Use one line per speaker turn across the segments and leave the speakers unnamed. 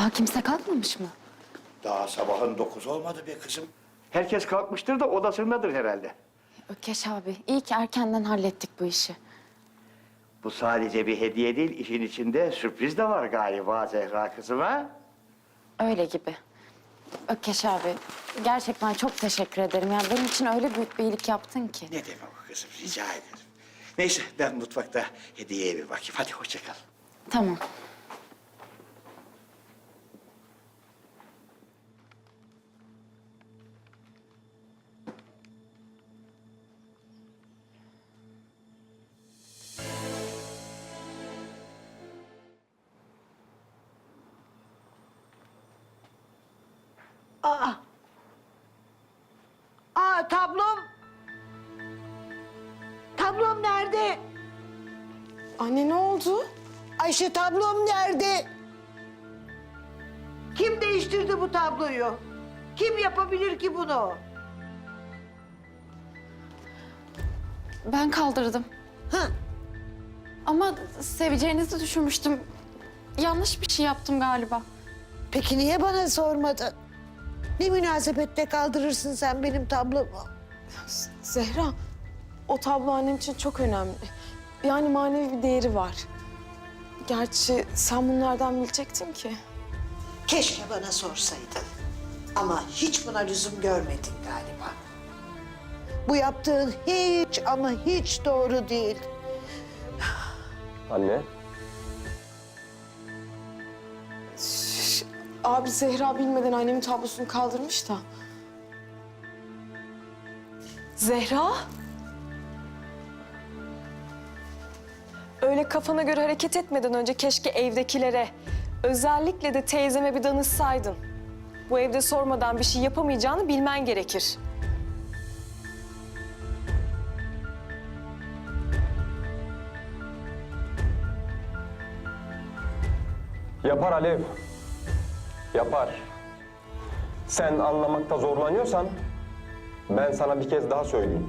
Daha kimse kalkmamış mı?
Daha sabahın dokuz olmadı be kızım. Herkes kalkmıştır da odasındadır herhalde.
Ökeş abi, iyi ki erkenden hallettik bu işi.
Bu sadece bir hediye değil, işin içinde sürpriz de var galiba Zehra kızım ha?
Öyle gibi. Ökeş abi, gerçekten çok teşekkür ederim. Yani benim için öyle büyük bir iyilik yaptın ki.
Ne demek o kızım, rica ederim. Neyse ben mutfakta hediyeye bir bakayım. Hadi hoşça kal.
Tamam.
Aa tablom. Tablom nerede?
Anne ne oldu?
Ayşe tablom nerede? Kim değiştirdi bu tabloyu? Kim yapabilir ki bunu?
Ben kaldırdım.
Hı.
Ama seveceğinizi düşünmüştüm. Yanlış bir şey yaptım galiba.
Peki niye bana sormadın? Ne münasebette kaldırırsın sen benim tablomu?
Zehra, o tablo annem için çok önemli. Yani manevi bir değeri var. Gerçi sen bunlardan bilecektin ki.
Keşke bana sorsaydın. Ama hiç buna lüzum görmedin galiba. Bu yaptığın hiç ama hiç doğru değil.
Anne,
Abi Zehra bilmeden annemin tablosunu kaldırmış da. Zehra? Öyle kafana göre hareket etmeden önce keşke evdekilere, özellikle de teyzeme bir danışsaydın. Bu evde sormadan bir şey yapamayacağını bilmen gerekir.
yapar Alev. Yapar. Sen anlamakta zorlanıyorsan ben sana bir kez daha söyleyeyim.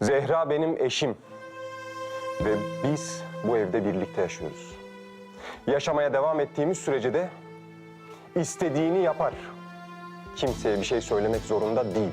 Zehra benim eşim. Ve biz bu evde birlikte yaşıyoruz. Yaşamaya devam ettiğimiz sürece de istediğini yapar. Kimseye bir şey söylemek zorunda değil.